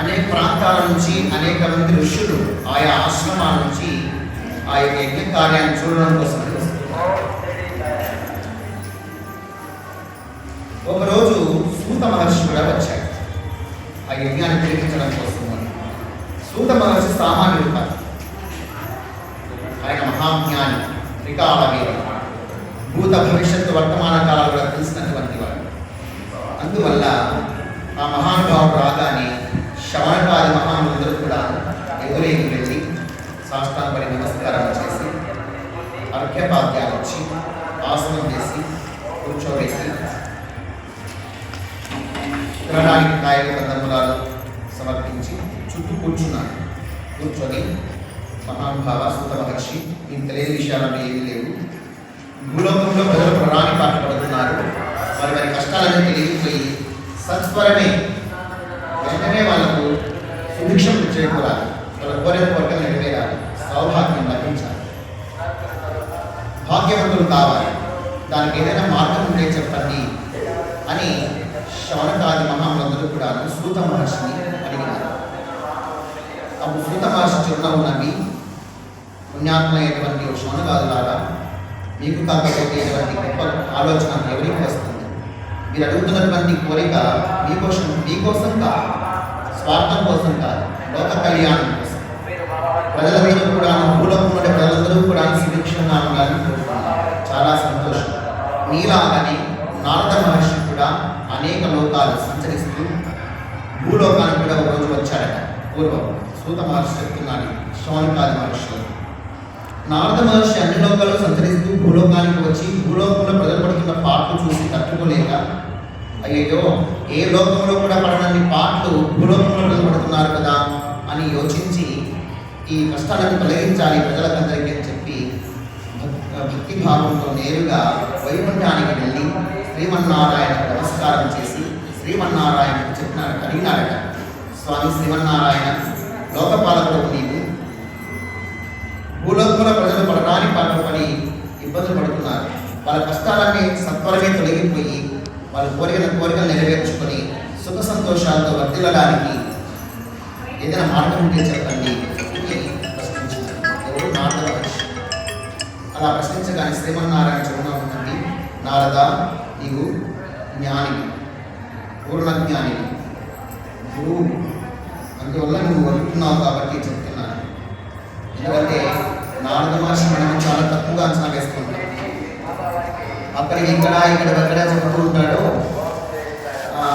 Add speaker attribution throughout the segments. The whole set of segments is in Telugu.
Speaker 1: అనేక ప్రాంతాల నుంచి అనేక మంది ఋషులు ఆయా ఆశ్రమాల నుంచి ఆ యొక్క యజ్ఞ కార్యాన్ని చూడడం కోసం ఒకరోజు సూత మహర్షి కూడా వచ్చాడు. ఆ యజ్ఞాన్ని తిరిగించడం కోసం సూత మహర్షి సామాన్యుడు కాదు. ఆయన మహాజ్ఞాని త్రికాల వీరుడు భూత భవిష్యత్తు వర్తమాన కాలాలు కూడా తెలిసినటువంటి వాడు. అందువల్ల ఆ మహానుభావుడు రాగానే శవనకాది మహానులందరూ కూడా ఎదురేకి వెళ్ళి సాష్టాంగపడి నమస్కారం చేసి అర్ఘ్యపాద్యాలు వచ్చి ఆసనం వేసి కూర్చోబెట్టి తినడానికి కాయక కందమూలాలు సమర్పించి చుట్టూ కూర్చున్నాను. కూర్చొని మహానుభావ సూత మహర్షి నేను తెలియని విషయాలు ఏమీ లేవు. భూలోకంలో ప్రజలు పాత్ర పడుతున్నారు వారి వారి కష్టాలన్నీ తెలియకపోయి సత్వరమే భాగ్యవంతులు కావాలి. దానికి ఏదైనా మార్గం ఉంటే చెప్పండి అని శవనకాది మహామందులు కూడా సూత మహర్షిని అడిగినారు. అప్పుడు సూత మహర్షి చిరునవ్వు నవ్వి పుణ్యాత్మైనటువంటి శవనకాదులారా మీకు కాకపోతే ఇటువంటి గొప్ప ఆలోచన ఎవరికి వస్తుంది? మీరు అడుగుతున్నటువంటి కోరిక మీకోసం మీకోసం కాదు. స్వార్థం కోసం కాదు. లోక కళ్యాణం కోసం. ప్రజలందరూ కూడా భూలోకం ఉండే ప్రజలందరూ కూడా సుభిక్షంగా ఉండాలని చాలా సంతోషం. మీలాగని నారద మహర్షి కూడా అనేక లోకాలు సంచరిస్తూ భూలోకానికి కూడా ఒకరోజు వచ్చాడట. పూర్వం సూత మహర్షి చెప్తున్నాడు శౌనకాది మహర్షి. నారద మహర్షి అన్ని లోకాలు సంచరిస్తూ భూలోకానికి వచ్చి భూలోకంలో ప్రజలు పడుతున్న పాటలు చూసి తట్టుకోలేక అయ్యో ఏ లోకంలో కూడా పడనన్ని పాటలు భూలోకంలో ప్రజలు పడుతున్నారు కదా అని యోచించి ఈ కష్టాలను తొలగించాలి ప్రజలకందరికీ అని భక్తి భావంతో నేరుగా వైకుంఠానికి వెళ్ళి శ్రీమన్నారాయణ నమస్కారం చేసి శ్రీమన్నారాయణకు చెప్పినారు అడిగినారట స్వామి శ్రీమన్నారాయణ లోకపాలకుడు నీవు. భూలోకముల ప్రజలు పడడానికి పాటలు ఇబ్బందులు పడుతున్నారు. వాళ్ళ కష్టాలన్నీ సత్వరమే తొలగిపోయి వాళ్ళ కోరికల కోరికలు నెరవేర్చుకొని సుఖ సంతోషాలతో వర్తిల్లడానికి ఏదైనా మార్గం ఉంటే శ్రీమన్నారాయణ చదువుగా ఉంటుంది. నారద నీవు జ్ఞాని పూర్ణజ్ఞాని. గురువు అందువల్ల నువ్వు అడుగుతున్నావు కాబట్టి చెప్తున్నాను. ఎందుకంటే నారద మహర్షి మనం చాలా తక్కువగా అంచనా వేసుకుంటాం. అక్కడికి ఇక్కడ ఇక్కడ అక్కడ చెప్తూ ఉంటాడు. ఆ,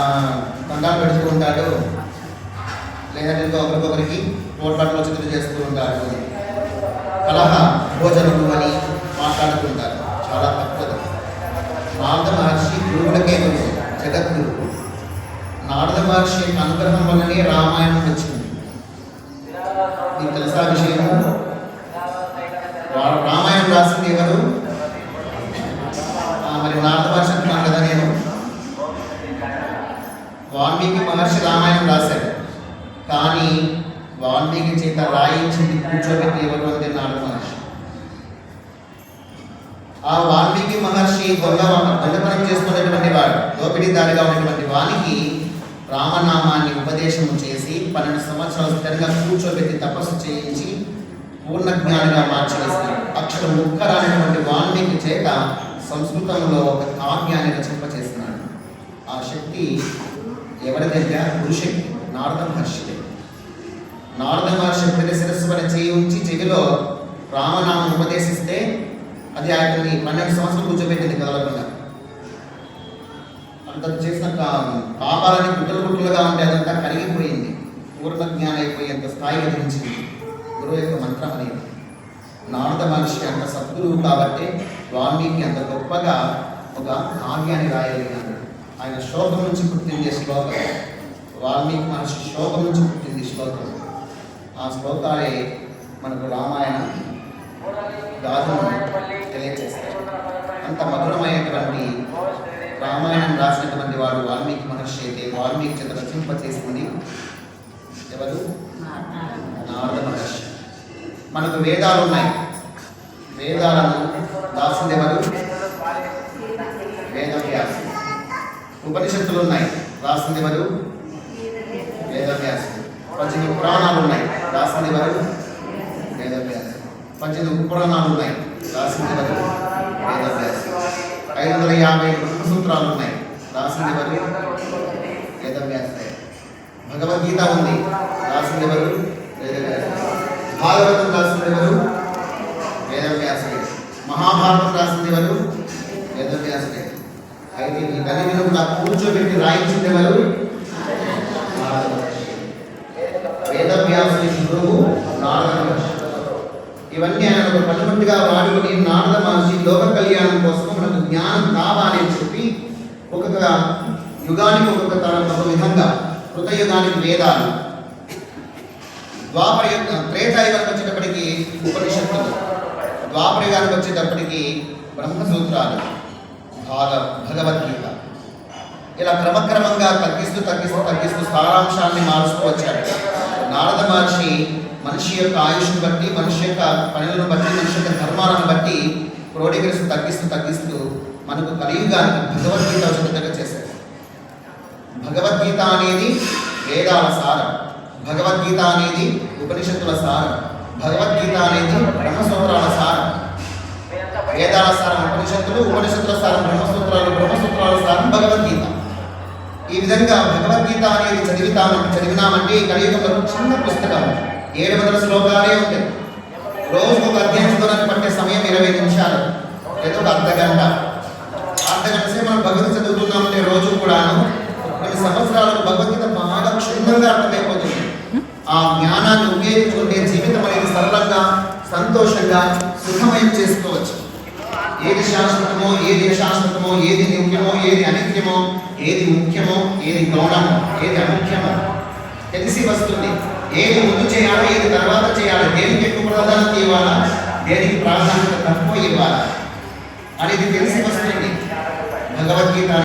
Speaker 1: పెడుతూ ఉంటాడు. లేదంటే ఒకరికొకరికి పోట్లాటలో చిత్రం చేస్తూ ఉంటాడు. కలహ భోజనము అని మాట్లాడుతుంటారు చాలా తప్పదు. నారద మహర్షి గురువులకే గురువు జగద్గురు. నారద మహర్షి యొక్క అనుగ్రహం వల్లనే రామాయణం వచ్చింది. మీకు తెలుసా విషయము? రామాయణం రాసింది ఎవరు? మరి నారద మహర్షి అంటున్నాను కదా నేను. వాల్మీకి మహర్షి రామాయణం రాశాడు. కానీ వాల్మీకి చేత రాయించింది కూర్చోబెట్టి ఎవరు అంటే నారద మహర్షి? ఆ వాల్మీకి మహర్షి దొంగ దొంగతనం చేసుకున్నటువంటి వాడు దోపిడీదారిగా ఉన్నటువంటి వానికి రామనామాన్ని ఉపదేశం చేసి పన్నెండు సంవత్సరాలు స్థిరంగా కూర్చోబెట్టి తపస్సు చేయించి పూర్ణ జ్ఞానిగా మార్చివేసినాడు. అక్షరం ముక్కరానటువంటి వాల్మీకి చేత సంస్కృతంలో ఒక కావ్యాన్ని రచింపచేసినాడు. ఆ శక్తి ఎవరి దగ్గర గురుశక్తి నారద మహర్షి దగ్గర. నారద మహర్షి ఎప్పుడైతే శిరస్సు పని చేయి ఉంచి చెవిలో రామనామం ఉపదేశిస్తే అది ఆయనని పన్నెండు సంవత్సరాలు కూర్చోబెట్టింది కదలకుండా. అంత చేసిన పాపాలని గుట్టలు గుట్టలుగా ఉంటే అదంతా కరిగిపోయింది. పూర్ణ జ్ఞానం అయిపోయేంత స్థాయి గతించింది గురువు యొక్క మంత్రం అనేది. నారద మహర్షి అంత సద్గురువు కాబట్టి వాల్మీకి అంత గొప్పగా ఒక కావ్యాన్ని రాయగలిగాడు. ఆయన శోకం నుంచి పుట్టింది శ్లోకం. వాల్మీకి మహర్షి శోకం నుంచి పుట్టింది శ్లోకం. ఆ శ్లోకాలే మనకు రామాయణం గాథను తెలియజేస్తాయి అంత మధురమైనటువంటి రామాయణం రాసినటువంటి వాడు వాల్మీకి మహర్షి అయితే వాల్మీకి చేత రచింప చేసింది ఎవరు? నారద మహర్షి. మనకు వేదాలు ఉన్నాయి. వేదాలను రాసింది ఎవరు? వేదవ్యాసుడు. ఉపనిషత్తులు ఉన్నాయి. రాసింది ఎవరు? వేదవ్యాసుడు. ఎవరు? వేదవ్యాస పద్దెనిమిది ఉపపురాణాలు ఉన్నాయి. రాసింది ఐదు వందల యాభై సూత్రాలు ఉన్నాయి. రాసింది ఎవరు వేదవ్యాస. భగవద్గీత ఉంది. రాసింది ఎవరు భాగవతం రాసింది ఎవరు వేదవ్యాసుడే మహాభారతం రాసింది ఎవరు వేదవ్యాసుడే అయితే ఈ కలిగిన కూడా కూర్చోబెట్టి రాయించింది ఎవరు నారద గురువు నారద ఇవన్నీ ఆయన ఒక పనిముట్టుగా వాడుకొని నారద మహర్షి లోక కళ్యాణం కోసం మనకు జ్ఞానం కావాలి అని చెప్పి ఒక్కొక్క యుగానికి ఒక్కొక్క తరం ఒక విధంగా కృతయుగానికి వేదాలు. ద్వాపర యుగ త్రేతాయుగానికి వచ్చేటప్పటికి ఉపనిషత్తులు. ద్వాపర యుగానికి వచ్చేటప్పటికి బ్రహ్మసూత్రాలు. భాగ భగవద్గీత. ఇలా క్రమక్రమంగా తగ్గిస్తూ తగ్గిస్తూ తగ్గిస్తూ సారాంశాన్ని మారుస్తూ వచ్చాడు. నారద మహర్షి మనిషి యొక్క ఆయుష్ను బట్టి మనిషి యొక్క పనులను బట్టి మనిషి యొక్క ధర్మాలను బట్టి క్రోడీకరిస్తూ తగ్గిస్తూ తగ్గిస్తూ మనకు కలియుగానికి భగవద్గీత వచ్చేటట్టుగా చేశారు. భగవద్గీత అనేది వేదాల సారం. భగవద్గీత అనేది ఉపనిషత్తుల సారం. భగవద్గీత అనేది బ్రహ్మసూత్రాల సారం. వేదాల సారం ఉపనిషత్తులు ఉపనిషత్తుల సారం బ్రహ్మసూత్రాలు బ్రహ్మసూత్రాల సారం భగవద్గీత. ఈ విధంగా భగవద్గీత అనేది చదివితామంటే చదివినామంటే ఈ కలియుగంలో చిన్న పుస్తకం. ఏడు వందల శ్లోకాలే ఉంటాయి. రోజు ఒక అధ్యయనం పట్టే సమయం ఇరవై నిమిషాలు. లేదా ఒక అర్ధ గంట. అర్ధ గంట సేపు మనం భగవద్గీత చదువుతున్నామంటే రోజు కూడాను కొన్ని సంవత్సరాలకు భగవద్గీత బాగా క్షుణ్ణంగా అర్థమైపోతుంది. ఆ జ్ఞానాన్ని ఉపయోగించుకుంటే జీవితం అనేది సరళంగా సంతోషంగా సుఖమయం చేసుకోవచ్చు. ఏది శాశ్వతమో ఏది అశాశ్వతమో ఏది నిత్యమో ఏది అనిత్యమో ఏది ముఖ్యమో ఏది గౌణమో ఏది అముఖ్యమో. తెలిసి వస్తుంది. ఏది ముందు చేయాలో ఏది తర్వాత చేయాలి దేనికి ఎక్కువ ప్రాధాన్యత ఇవ్వాలా దేనికి ప్రాధాన్యత తక్కువ ఇవ్వాలా అనేది తెలిసి వస్తుంది. భగవద్గీత